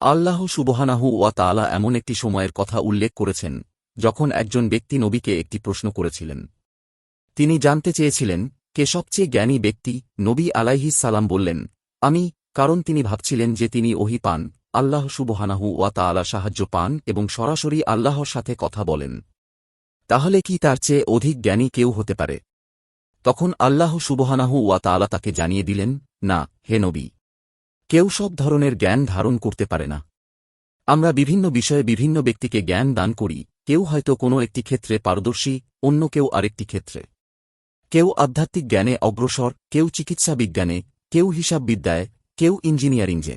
আল্লাহ সুবহানাহু ওয়া তাআলা এমন একটি সময়ের কথা উল্লেখ করেছেন, যখন একজন ব্যক্তি নবীকে একটি প্রশ্ন করেছিলেন। তিনি জানতে চেয়েছিলেন, কে সবচেয়ে জ্ঞানী ব্যক্তি? নবী আলাইহিস সালাম বললেন, আমি, কারণ তিনি ভাবছিলেন যে তিনি ওহি পান, আল্লাহ সুবহানাহু ওয়া তাআলা সাহায্য পান এবং সরাসরি আল্লাহর সাথে কথা বলেন। তাহলে কি তার চেয়ে অধিক জ্ঞানী কেউ হতে পারে? তখন আল্লাহ সুবহানাহু ওয়া তাআলা তাকে জানিয়ে দিলেন, না, হে নবী। কেউ সব ধরনের জ্ঞান ধারণ করতে পারে না। আমরা বিভিন্ন বিষয়ে বিভিন্ন ব্যক্তিকে জ্ঞান দান করি, কেউ হয়তো কোনো একটি ক্ষেত্রে পারদর্শী, অন্য কেউ আরেকটি ক্ষেত্রে। কেউ আধ্যাত্মিক জ্ঞানে অগ্রসর, কেউ চিকিৎসা বিজ্ঞানে, কেউ হিসাববিদ্যায় কেউ ইঞ্জিনিয়ারিংয়ে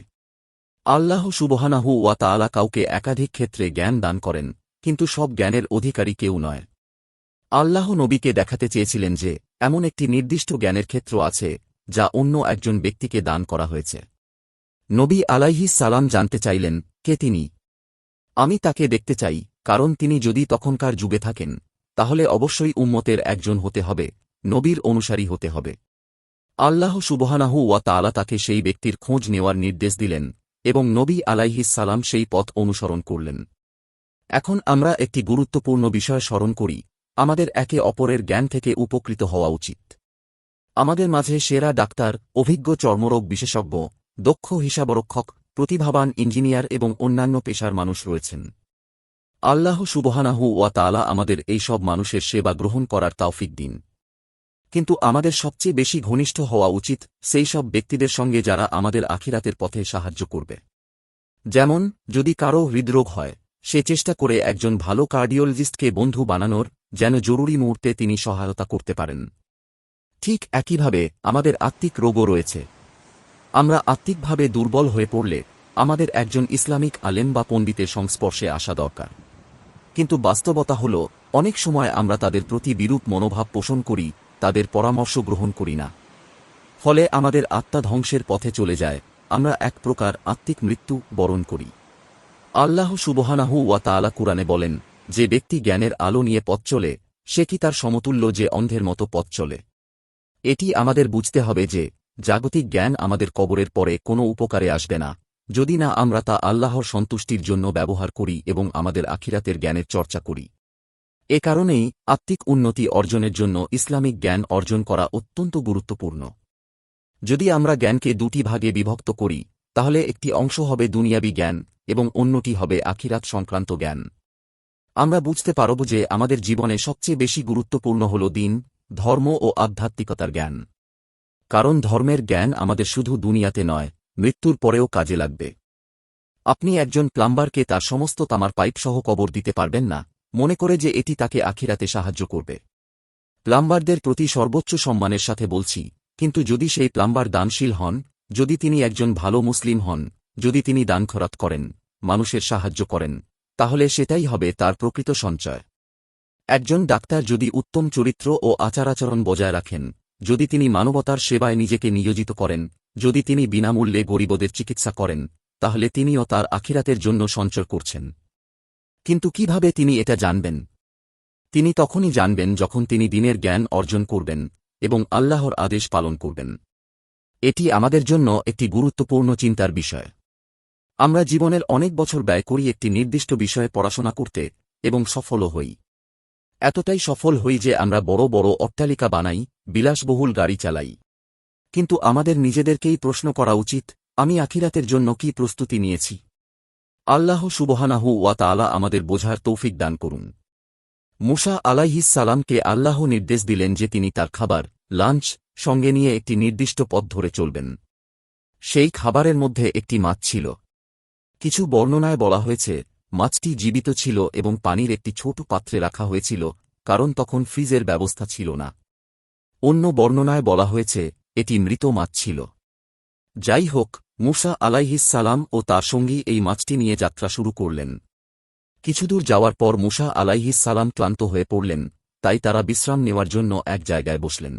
আল্লাহ সুবহানাহু ওয়া তাআলা কাউকে একাধিক ক্ষেত্রে জ্ঞান দান করেন, কিন্তু সব জ্ঞানের অধিকারী কেউ নয়। আল্লাহ নবীকে দেখাতে চেয়েছিলেন যে, এমন একটি নির্দিষ্ট জ্ঞানের ক্ষেত্র আছে, যা অন্য একজন ব্যক্তিকে দান করা হয়েছে। নবী আলাইহিস সালাম জানতে চাইলেন, কে তিনি? আমি তাকে দেখতে চাই, কারণ তিনি যদি তখনকার যুগে থাকেন, তাহলে অবশ্যই উম্মতের একজন হতে হবে, নবীর অনুসারী হতে হবে। আল্লাহ সুবহানাহু ওয়া তাআলা তাকে সেই ব্যক্তির খোঁজ নেওয়ার নির্দেশ দিলেন, এবং নবী সালাম সেই পথ অনুসরণ করলেন। এখন আমরা একটি গুরুত্বপূর্ণ বিষয় স্মরণ করি, আমাদের একে অপরের জ্ঞান থেকে উপকৃত হওয়া উচিত। আমাদের মাঝে সেরা ডাক্তার, অভিজ্ঞ চর্মরোগ বিশেষজ্ঞ দক্ষ হিসাবরক্ষক, প্রতিভাবান ইঞ্জিনিয়ার এবং অন্যান্য পেশার মানুষ রয়েছেন। আল্লাহ সুবহানাহু ওয়া তাআলা আমাদের এই সব মানুষের সেবা গ্রহণ করার তাওফিক দিন। কিন্তু আমাদের সবচেয়ে বেশি ঘনিষ্ঠ হওয়া উচিত সেই সব ব্যক্তিদের সঙ্গে যারা আমাদের আখিরাতের পথে সাহায্য করবে। যেমন, যদি কারও হৃদরোগ হয়, সে চেষ্টা করে একজন ভালো কার্ডিওলজিস্টকে বন্ধু বানানোর যেন জরুরি মুহূর্তে তিনি সহায়তা করতে পারেন। ঠিক একইভাবে আমাদের আত্মিক রোগও রয়েছে। আমরা আত্মিকভাবে দুর্বল হয়ে পড়লে আমাদের একজন ইসলামিক আলেম বা পণ্ডিতের সংস্পর্শে আসা দরকার। কিন্তু বাস্তবতা হল, অনেক সময় আমরা তাদের প্রতি বিরূপ মনোভাব পোষণ করি, তাদের পরামর্শ গ্রহণ করি না। ফলে আমাদের আত্মা ধ্বংসের পথে চলে যায়, আমরা এক প্রকার আত্মিক মৃত্যু বরণ করি। আল্লাহ সুবহানাহু ওয়া তাআলা কুরআনে বলেন, যে ব্যক্তি জ্ঞানের আলো নিয়ে পথ চলে, সে কি তার সমতুল্য যে অন্ধের মতো পথ চলে? এটি আমাদের বুঝতে হবে যে জাগতিক জ্ঞান আমাদের কবরের পরে কোনো উপকারে আসবে না। যদি না আমরা তা আল্লাহর সন্তুষ্টির জন্য ব্যবহার করি এবং আমাদের আখিরাতের জ্ঞানের চর্চা করি। এ কারণেই আত্মিক উন্নতি অর্জনের জন্য ইসলামিক জ্ঞান অর্জন করা অত্যন্ত গুরুত্বপূর্ণ। যদি আমরা জ্ঞানকে দুটি ভাগে বিভক্ত করি, তাহলে একটি অংশ হবে দুনিয়াবি জ্ঞান এবং অন্যটি হবে আখিরাত সংক্রান্ত জ্ঞান। আমরা বুঝতে পারব যে আমাদের জীবনে সবচেয়ে বেশি গুরুত্বপূর্ণ হল দিন, ধর্ম ও আধ্যাত্মিকতার জ্ঞান। কারণ ধর্মের জ্ঞান আমাদের শুধু দুনিয়াতে নয়, মৃত্যুর পরেও কাজে লাগবে। আপনি একজন প্লাম্বারকে তার সমস্ত তামার পাইপ সহ কবর দিতে পারবেন না, মনে করে যে এটি তাকে আখিরাতে সাহায্য করবে। প্লাম্বারদের প্রতি সর্বোচ্চ সম্মানের সাথে বলছি, কিন্তু যদি সেই প্লাম্বার দানশীল হন, যদি তিনি একজন ভালো মুসলিম হন, যদি তিনি দান খরাত করেন, মানুষের সাহায্য করেন, তাহলে সেটাই হবে তার প্রকৃত সঞ্চয়। একজন ডাক্তার যদি উত্তম চরিত্র ও আচারাচরণ বজায় রাখেন যদি তিনি মানবতার সেবায় নিজেকে নিয়োজিত করেন, যদি তিনি বিনামূল্যে গরিবদের চিকিৎসা করেন, তাহলে তিনিও তার আখিরাতের জন্য সঞ্চয় করছেন। কিন্তু কীভাবে তিনি এটা জানবেন? তিনি তখনই জানবেন যখন তিনি দিনের জ্ঞান অর্জন করবেন এবং আল্লাহর আদেশ পালন করবেন। এটি আমাদের জন্য একটি গুরুত্বপূর্ণ চিন্তার বিষয়। আমরা জীবনের অনেক বছর ব্যয় করি একটি নির্দিষ্ট বিষয়ে পড়াশোনা করতে এবং সফলও হই। এতটাই সফল হই যে আমরা বড় বড় অট্টালিকা বানাই, বিলাসবহুল গাড়ি চালাই। কিন্তু আমাদের নিজেদেরকেই প্রশ্ন করা উচিত, আমি আখিরাতের জন্য কি প্রস্তুতি নিয়েছি? আল্লাহ সুবহানাহু ওয়া তাআলা আমাদের বোঝার তৌফিক দান করুন। মুসা আলাইহিস সালামকে আল্লাহ নির্দেশ দিলেন যে তিনি তার খাবার, লাঞ্চ, সঙ্গে নিয়ে একটি নির্দিষ্ট পথ ধরে চলবেন। সেই খাবারের মধ্যে একটি মাছ ছিল। কিছু বর্ণনায় বলা হয়েছে মাছটি জীবিত ছিল এবং পানির একটি ছোট পাত্রে রাখা হয়েছিল, কারণ তখন ফ্রিজের ব্যবস্থা ছিল না। অন্য বর্ণনায় বলা হয়েছে, এটি মৃত মাছ ছিল। যাই হোক, মুসা আলাইহিস সালাম ও তার সঙ্গী এই মাছটি নিয়ে যাত্রা শুরু করলেন। কিছুদূর যাওয়ার পর মুসা আলাইহিস সালাম ক্লান্ত হয়ে পড়লেন, তাই তারা বিশ্রাম নেওয়ার জন্য এক জায়গায় বসলেন।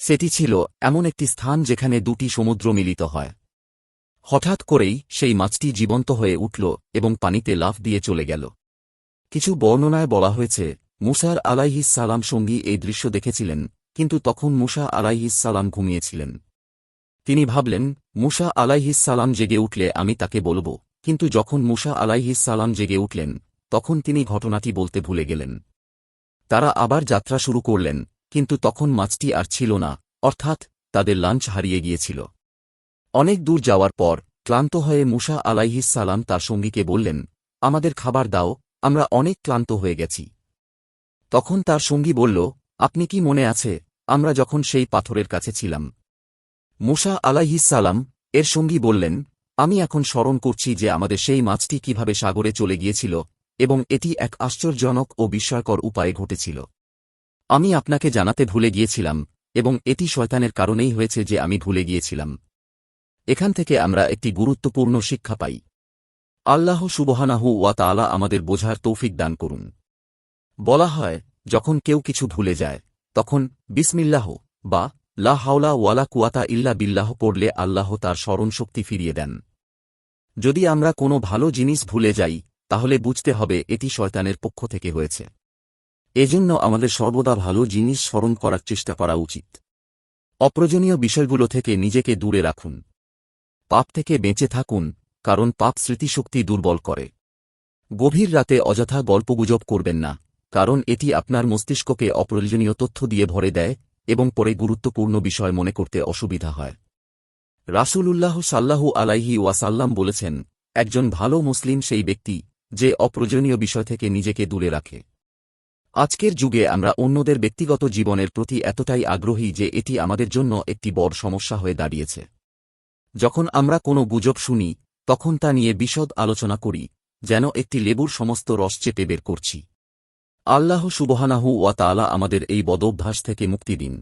সেটি ছিল এমন একটি স্থান যেখানে দুটি সমুদ্র মিলিত হয়। হঠাৎ করেই সেই মাছটি জীবন্ত হয়ে উঠল এবং পানিতে লাফ দিয়ে চলে গেল। কিছু বর্ণনায় বলা হয়েছে মুসার আলাইহিস সালাম সঙ্গী এই দৃশ্য দেখেছিলেন, কিন্তু তখন মুসা আলাইহিস সালাম ঘুমিয়েছিলেন। তিনি ভাবলেন, মুসা আলাইহিস জেগে উঠলে আমি তাকে বলব, কিন্তু যখন মুসা আলাইহিস সালাম জেগে উঠলেন, তখন তিনি ঘটনাটি বলতে ভুলে গেলেন। তারা আবার যাত্রা শুরু করলেন, কিন্তু তখন মাছটি আর ছিল না, অর্থাৎ তাদের লাঞ্চ হারিয়ে গিয়েছিল। অনেক দূর যাওয়ার পর, ক্লান্ত হয়ে মুসা আলাইহিস সালাম তার সঙ্গীকে বললেন, আমাদের খাবার দাও, আমরা অনেক ক্লান্ত হয়ে গেছি। তখন তার সঙ্গী বলল, আপনি কি মনে আছে, আমরা যখন সেই পাথরের কাছে ছিলাম? মুসা আলাইহিস সালাম এর সঙ্গী বললেন, আমি এখন স্মরণ করছি যে আমাদের সেই মাছটি কীভাবে সাগরে চলে গিয়েছিল এবং এটি এক আশ্চর্যজনক ও বিস্ময়কর উপায়ে ঘটেছিল। আমি আপনাকে জানাতে ভুলে গিয়েছিলাম এবং এটি শয়তানের কারণেই হয়েছে যে আমি ভুলে গিয়েছিলাম। এখান থেকে আমরা একটি গুরুত্বপূর্ণ শিক্ষা পাই। আল্লাহ সুবহানাহু ওয়া তাআলা আমাদের বোঝার তৌফিক দান করুন। বলা হয়, যখন কেউ কিছু ভুলে যায়, তখন বিসমিল্লাহ বা লা হাওলা ওয়ালা কুয়াতা ইল্লা বিল্লাহ পড়লে আল্লাহ তার স্মরণশক্তি ফিরিয়ে দেন। যদি আমরা কোনো ভালো জিনিস ভুলে যাই, তাহলে বুঝতে হবে এটি শয়তানের পক্ষ থেকে হয়েছে। এজন্য আমাদের সর্বদা ভালো জিনিস স্মরণ করার চেষ্টা করা উচিত। অপ্রয়োজনীয় বিষয়গুলো থেকে নিজেকে দূরে রাখুন। পাপ থেকে বেঁচে থাকুন, কারণ পাপ স্মৃতিশক্তি দুর্বল করে। গভীর রাতে অযথা গল্পগুজব করবেন না, কারণ এটি আপনার মস্তিষ্ককে অপ্রয়োজনীয় তথ্য দিয়ে ভরে দেয় এবং পরে গুরুত্বপূর্ণ বিষয় মনে করতে অসুবিধা হয়। রাসূলুল্লাহ সাল্লাহু আলাইহি ওয়াসাল্লাম বলেছেন, একজন ভালো মুসলিম সেই ব্যক্তি যে অপ্রয়োজনীয় বিষয় থেকে নিজেকে দূরে রাখে। আজকের যুগে আমরা অন্যদের ব্যক্তিগত জীবনের প্রতি এতটাই আগ্রহী যে এটি আমাদের জন্য একটি বড় সমস্যা হয়ে দাঁড়িয়েছে। যখন আমরা কোনো গুজব শুনি, তখন তা নিয়ে বিশদ আলোচনা করি, যেন একটি লেবুর সমস্ত রস চেপে বের করছি। আল্লাহ সুবহানাহু ওয়া তাআলা আমাদের এই বদভ্যাস থেকে মুক্তি দিন।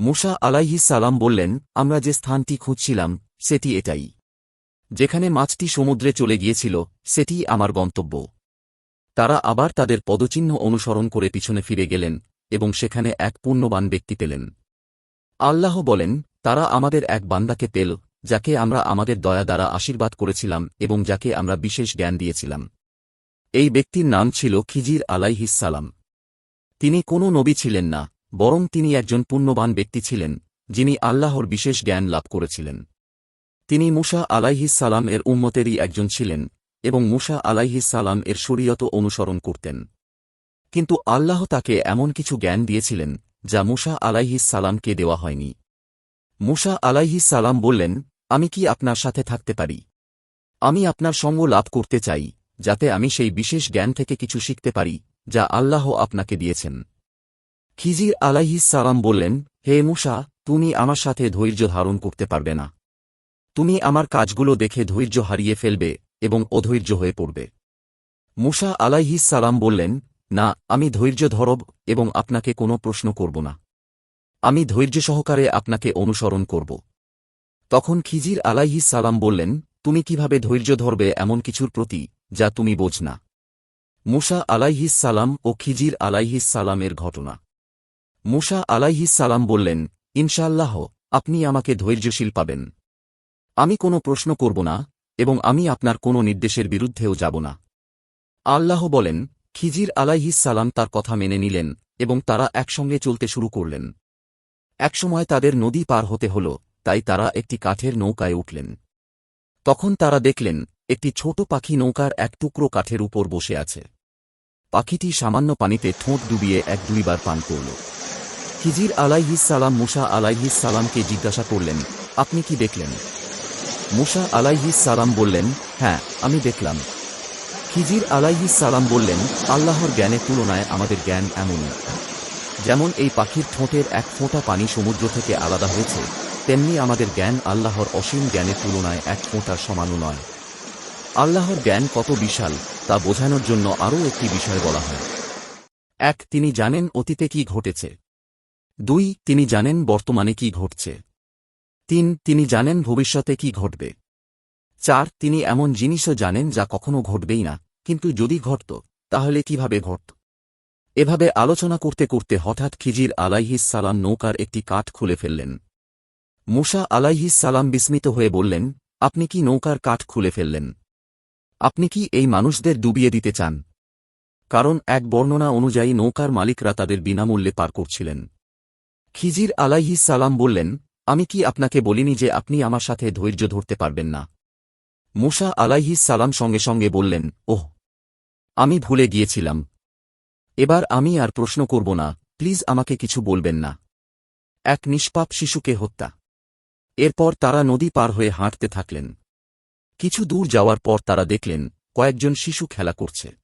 মুসা আলাইহি সালাম বললেন, আমরা যে স্থানটি খুঁজছিলাম, সেটি এটাই। যেখানে মাছটি সমুদ্রে চলে গিয়েছিল, সেটি আমার গন্তব্য। তারা আবার তাদের পদচিহ্ন অনুসরণ করে পিছনে ফিরে গেলেন, এবং সেখানে এক পুণ্যবান ব্যক্তি পেলেন। আল্লাহ বলেন, তারা আমাদের এক বান্দাকে পেল যাকে আমরা আমাদের দয়া দ্বারা আশীর্বাদ করেছিলাম এবং যাকে আমরা বিশেষ জ্ঞান দিয়েছিলাম। এই ব্যক্তির নাম ছিল খিজির আলাইহিসালাম তিনি কোনো নবী ছিলেন না, বরং তিনি একজন পুণ্যবান ব্যক্তি ছিলেন, যিনি আল্লাহর বিশেষ জ্ঞান লাভ করেছিলেন। তিনি মুসা আলাইহিসালাম এর উম্মতেরই একজন ছিলেন, এবং মুসা আলাইহিসালাম এর শরীয়ত অনুসরণ করতেন। কিন্তু আল্লাহ তাকে এমন কিছু জ্ঞান দিয়েছিলেন, যা মুসা আলাইহিসালামকে দেওয়া হয়নি। মুসা আলাইহি সালাম বললেন, আমি কি আপনার সাথে থাকতে পারি? আমি আপনার সঙ্গ লাভ করতে চাই, যাতে আমি সেই বিশেষ জ্ঞান থেকে কিছু শিখতে পারি, যা আল্লাহ আপনাকে দিয়েছেন। খিজির আলাইহিস সালাম বললেন, হে মুসা, তুমি আমার সাথে ধৈর্য ধারণ করতে পারবে না। তুমি আমার কাজগুলো দেখে ধৈর্য হারিয়ে ফেলবে এবং অধৈর্য হয়ে পড়বে। মুসা আলাইহিস সালাম বললেন, না, আমি ধৈর্য ধরব এবং আপনাকে কোনো প্রশ্ন করব না। আমি ধৈর্য সহকারে আপনাকে অনুসরণ করব। তখন খিজির আলাইহিস সালাম বললেন, তুমি কীভাবে ধৈর্য ধরবে এমন কিছুর প্রতি, যা তুমি বোঝ না? মুসা আলাইহিস সালাম ও খিজির আলাইহিস সালামের ঘটনা। মুসা আলাইহিস সালাম বললেন ইনশাল্লাহ আপনি আমাকে ধৈর্যশীল পাবেন। আমি কোনো প্রশ্ন করব না এবং আমি আপনার কোনো নির্দেশের বিরুদ্ধেও যাব না। আল্লাহ বলেন, খিজির আলাইহিস সালাম তার কথা মেনে নিলেন এবং তারা একসঙ্গে চলতে শুরু করলেন। একসময় তাদের নদী পার হতে হল, তাই তারা একটি কাঠের নৌকায় উঠলেন। তখন তারা দেখলেন, একটি ছোট পাখি নৌকার এক টুকরো কাঠের উপর বসে আছে। পাখিটি সামান্য পানিতে ঠোঁট ডুবিয়ে এক দুইবার পান করল। খিজির সালাম মুসা সালামকে জিজ্ঞাসা করলেন, আপনি কি দেখলেন? মুসা সালাম বললেন হ্যাঁ আমি দেখলাম। খিজির সালাম বললেন, আল্লাহর জ্ঞানের তুলনায় আমাদের জ্ঞান এমনই। যেমন এই পাখির ঠোঁটের এক ফোঁটা পানি সমুদ্র থেকে আলাদা হয়েছে, তেমনি আমাদের জ্ঞান আল্লাহর অসীম জ্ঞানের তুলনায় এক ফোঁটার সমানও নয়। আল্লাহর জ্ঞান কত বিশাল, তা বোঝানোর জন্য আরও একটি বিষয় বলা হয়। এক, তিনি জানেন অতীতে কি ঘটেছে। দুই, তিনি জানেন বর্তমানে কি ঘটছে। তিন, তিনি জানেন ভবিষ্যতে কি ঘটবে। চার, তিনি এমন জিনিসও জানেন যা কখনো ঘটবেই না, কিন্তু যদি ঘটত, তাহলে কীভাবে ঘটত? এভাবে আলোচনা করতে করতে হঠাৎ খিজির আলাইহিস সালাম নৌকার একটি কাঠ খুলে ফেললেন। মুসা আলাইহিস সালাম বিস্মিত হয়ে বললেন, আপনি কি নৌকার কাঠ খুলে ফেললেন? আপনি কি এই মানুষদের ডুবিয়ে দিতে চান? কারণ এক বর্ণনা অনুযায়ী নৌকার মালিকরা তাদের বিনামূল্যে পার করছিলেন। খিজির আলাইহিস সালাম বললেন, আমি কি আপনাকে বলিনি যে আপনি আমার সাথে ধৈর্য ধরতে পারবেন না? মুসা আলাইহিস সালাম সঙ্গে সঙ্গে বললেন, ওহ, আমি ভুলে গিয়েছিলাম। এবার আমি আর প্রশ্ন করব না, প্লিজ আমাকে কিছু বলবেন না। এক নিষ্পাপ শিশুকে হত্যা। এরপর তারা নদী পার হয়ে হাঁটতে থাকলেন। কিছু দূর যাওয়ার পর তারা দেখলেন, কয়েকজন শিশু খেলা করছে।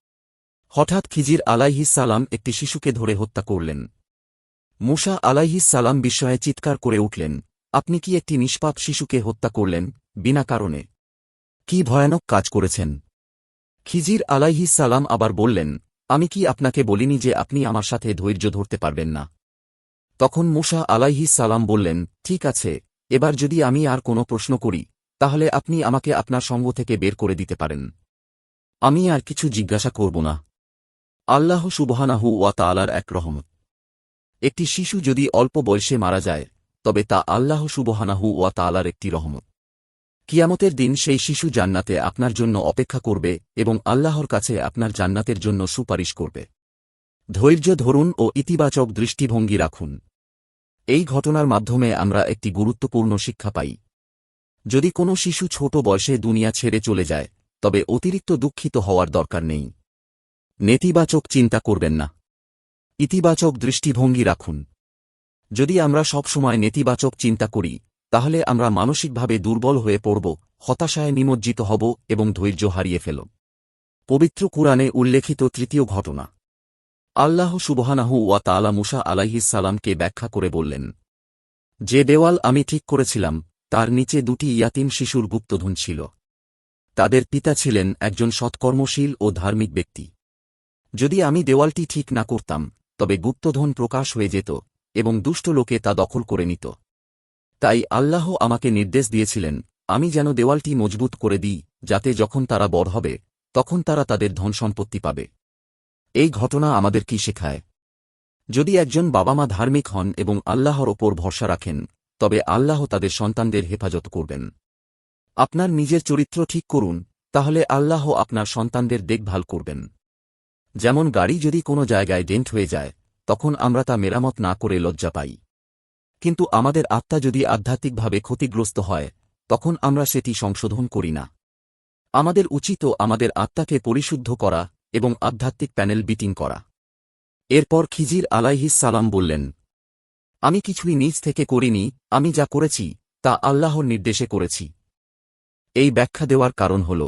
হঠাৎ খিজির সালাম একটি শিশুকে ধরে হত্যা করলেন। মুসা সালাম বিস্ময়ে চিৎকার করে উঠলেন, আপনি কি একটি নিষ্পাপ শিশুকে হত্যা করলেন, বিনা কারণে? কি ভয়ানক কাজ করেছেন? খিজির সালাম আবার বললেন আমি কি আপনাকে বলিনি যে আপনি আমার সাথে ধৈর্য ধরতে পারবেন না? তখন মুসা আলাইহিস সালাম বললেন, ঠিক আছে, এবার যদি আমি আর কোনো প্রশ্ন করি, তাহলে আপনি আমাকে আপনার সঙ্গ থেকে বের করে দিতে পারেন। আমি আর কিছু জিজ্ঞাসা করব না। আল্লাহ সুবহানাহু ওয়া তালার এক রহমত। একটি শিশু যদি অল্প বয়সে মারা যায়, তবে তা আল্লাহ সুবহানাহু ওয়া তালার একটি রহমত। কিয়ামতের দিন সেই শিশু জান্নাতে আপনার জন্য অপেক্ষা করবে এবং আল্লাহর কাছে আপনার জান্নাতের জন্য সুপারিশ করবে। ধৈর্য ধরুন ও ইতিবাচক দৃষ্টিভঙ্গি রাখুন। এই ঘটনার মাধ্যমে আমরা একটি গুরুত্বপূর্ণ শিক্ষা পাই। যদি কোনো শিশু ছোট বয়সে দুনিয়া ছেড়ে চলে যায়, তবে অতিরিক্ত দুঃখিত হওয়ার দরকার নেই। নেতিবাচক চিন্তা করবেন না। ইতিবাচক দৃষ্টিভঙ্গি রাখুন। যদি আমরা সবসময় নেতিবাচক চিন্তা করি তাহলে আমরা মানসিকভাবে দুর্বল হয়ে পড়ব, হতাশায় নিমজ্জিত হব এবং ধৈর্য হারিয়ে ফেল। পবিত্র কুরআনে উল্লেখিত তৃতীয় ঘটনা। আল্লাহ সুবহানাহু ওয়া তাআলা মুসা সালামকে ব্যাখ্যা করে বললেন, যে দেওয়াল আমি ঠিক করেছিলাম, তার নিচে দুটি ইয়াতিম শিশুর গুপ্তধন ছিল। তাদের পিতা ছিলেন একজন সৎকর্মশীল ও ধার্মিক ব্যক্তি। যদি আমি দেওয়ালটি ঠিক না করতাম, তবে গুপ্তধন প্রকাশ হয়ে যেত এবং দুষ্ট লোকে তা দখল করে নিত। তাই আল্লাহ আমাকে নির্দেশ দিয়েছিলেন, আমি যেন দেওয়ালটি মজবুত করে দিই, যাতে যখন তারা বড় হবে, তখন তারা তাদের ধন সম্পত্তি পাবে। এই ঘটনা আমাদের কি শেখায়? যদি একজন বাবা মা ধার্মিক হন এবং আল্লাহর ওপর ভরসা রাখেন, তবে আল্লাহ তাদের সন্তানদের হেফাজত করবেন। আপনার নিজের চরিত্র ঠিক করুন, তাহলে আল্লাহ আপনার সন্তানদের দেখভাল করবেন। যেমন গাড়ি যদি কোনো জায়গায় ডেন্ট হয়ে যায়, তখন আমরা তা মেরামত না করে লজ্জা পাই। কিন্তু আমাদের আত্মা যদি আধ্যাত্মিকভাবে ক্ষতিগ্রস্ত হয়, তখন আমরা সেটি সংশোধন করি না। আমাদের উচিত আমাদের আত্মাকে পরিশুদ্ধ করা এবং আধ্যাত্মিক প্যানেল বিটিং করা। এরপর খিজির আলাইহিস সালাম বললেন, আমি কিছুই নিজ থেকে করিনি, আমি যা করেছি, তা আল্লাহর নির্দেশে করেছি। এই ব্যাখ্যা দেওয়ার কারণ হল,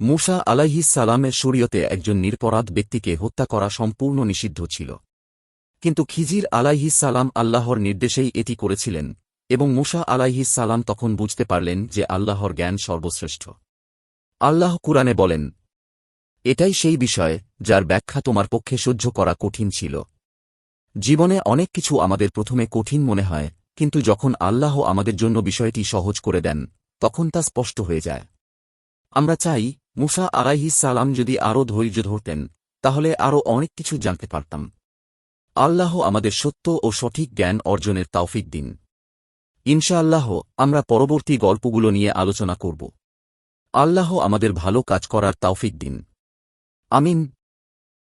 মুসা আলাইহিস সালামের শরীয়তে একজন নিরপরাধ ব্যক্তিকে হত্যা করা সম্পূর্ণ নিষিদ্ধ ছিল। কিন্তু খিজির আলাইহিস সালাম আল্লাহর নির্দেশেই এটি করেছিলেন, এবং মুসা আলাইহিস সালাম তখন বুঝতে পারলেন যে আল্লাহর জ্ঞান সর্বশ্রেষ্ঠ। আল্লাহ কুরআনে বলেন, এটাই সেই বিষয় যার ব্যাখ্যা তোমার পক্ষে সহ্য করা কঠিন ছিল। জীবনে অনেক কিছু আমাদের প্রথমে কঠিন মনে হয়, কিন্তু যখন আল্লাহ আমাদের জন্য বিষয়টি সহজ করে দেন, তখন তা স্পষ্ট হয়ে যায়। আমরা চাই মুসা আলাইহিস সালাম যদি আরও ধৈর্য ধরতেন, তাহলে আরও অনেক কিছু জানতে পারতাম। আল্লাহ আমাদের সত্য ও সঠিক জ্ঞান অর্জনের তাওফিক দিন। ইনশাআল্লাহ, আমরা পরবর্তী গল্পগুলো নিয়ে আলোচনা করব। আল্লাহ আমাদের ভালো কাজ করার তাওফিক দিন। আমিন।